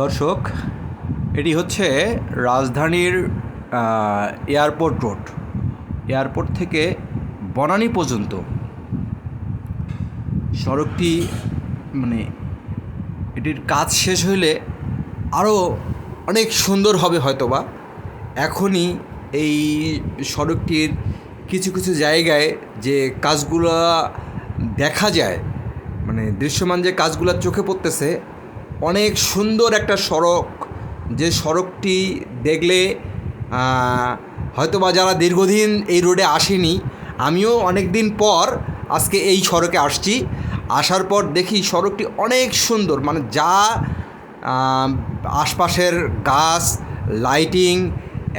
দর্শক, এটি হচ্ছে রাজধানীর এয়ারপোর্ট রোড। এয়ারপোর্ট থেকে বনানী পর্যন্ত সড়কটি মানে এটির কাজ শেষ হইলে আরও অনেক সুন্দর হবে হয়তোবা। এখনই এই সড়কটির কিছু কিছু জায়গায় যে কাজগুলো দেখা যায় মানে দৃশ্যমান যে কাজগুলো চোখে পড়তেছে অনেক সুন্দর একটা সড়ক। যে সড়কটি দেখলে হয়তোবা যারা দীর্ঘদিন এই রোডে আসেনি, আমিও অনেক দিন পর আজকে এই সড়কে আসছি। আসার পর দেখি সড়কটি অনেক সুন্দর মানে যা আশপাশের গাছ, লাইটিং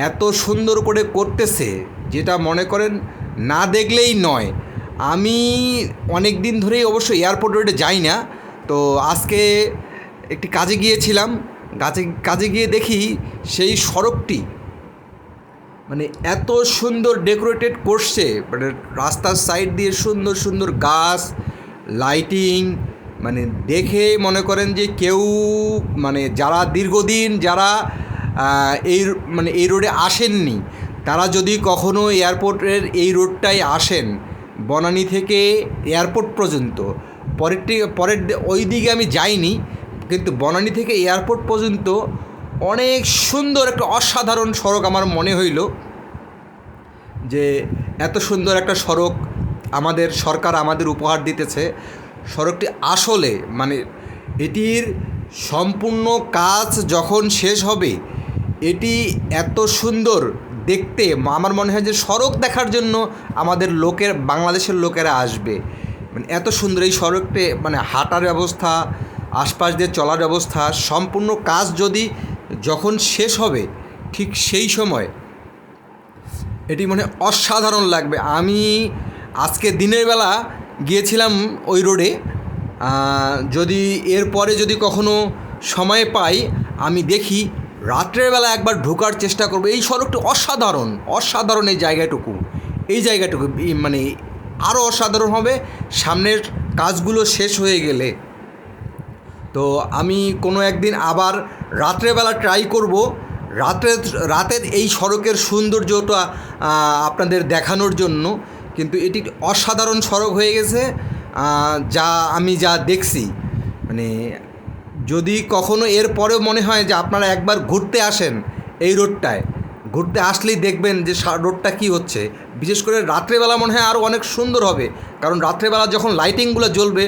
এত সুন্দর করে করতেছে, যেটা মনে করেন না দেখলেই নয়। আমি অনেক দিন ধরেই অবশ্য এয়ারপোর্ট রোডে যাই না, তো আজকে একটি কাজে গিয়েছিলাম, কাজে কাজে গিয়ে দেখি সেই সড়কটি মানে এত সুন্দর ডেকোরেটেড করছে মানে রাস্তার সাইড দিয়ে সুন্দর সুন্দর গাছ, লাইটিং মানে দেখে মনে করেন যে কেউ মানে যারা দীর্ঘদিন যারা এই মানে এই রোডে আসেননি, তারা যদি কখনো এয়ারপোর্টের এই রোডটায় আসেন, বনানী থেকে এয়ারপোর্ট পর্যন্ত, পরেরটি, পরের ওই দিকে আমি যাইনি কিন্তু বনানী থেকে এয়ারপোর্ট পর্যন্ত অনেক সুন্দর একটা অসাধারণ সড়ক আমার মনে হইল যে এত সুন্দর একটা সড়ক আমাদের সরকার আমাদের উপহার দিতেছে। সড়কটি আসলে মানে এটির সম্পূর্ণ কাজ যখন শেষ হবে, এটি এত সুন্দর দেখতে, আমার মনে হয় যে সড়ক দেখার জন্য আমাদের লোকের, বাংলাদেশের লোকেরা আসবে। মানে এত সুন্দর এই সড়কটি মানে হাঁটার ব্যবস্থা আশপাশ দিয়ে চলার ব্যবস্থা, সম্পূর্ণ কাজ যদি যখন শেষ হবে, ঠিক সেই সময় এটি মানে অসাধারণ লাগবে। আমি আজকে দিনের বেলা গিয়েছিলাম ওই রোডে যদি এরপরে যদি কখনো সময় পাই, আমি দেখি রাত্রের বেলা একবার ঢোকার চেষ্টা করব। এই সড়কটি অসাধারণ অসাধারণ এই জায়গাটুকু। এই জায়গাটুকু মানে আরও অসাধারণ হবে। সামনের কাজগুলো শেষ হয়ে গেলে তো আমি কোনো একদিন আবার রাত্রেবেলা ট্রাই করব। রাতের রাতের এই সড়কের সৌন্দর্যটা আপনাদের দেখানোর জন্য। কিন্তু এটি অসাধারণ সড়ক হয়ে গেছে যা আমি যা দেখছি। মানে যদি কখনো এর পরেও মনে হয় যে আপনারা একবার ঘুরতে আসেন এই রোডটায়, ঘুরতে আসলেই দেখবেন যে রোডটা কী হচ্ছে। বিশেষ করে রাত্রেবেলা মনে হয় আরও অনেক সুন্দর হবে। কারণ রাত্রেবেলা যখন লাইটিংগুলো জ্বলবে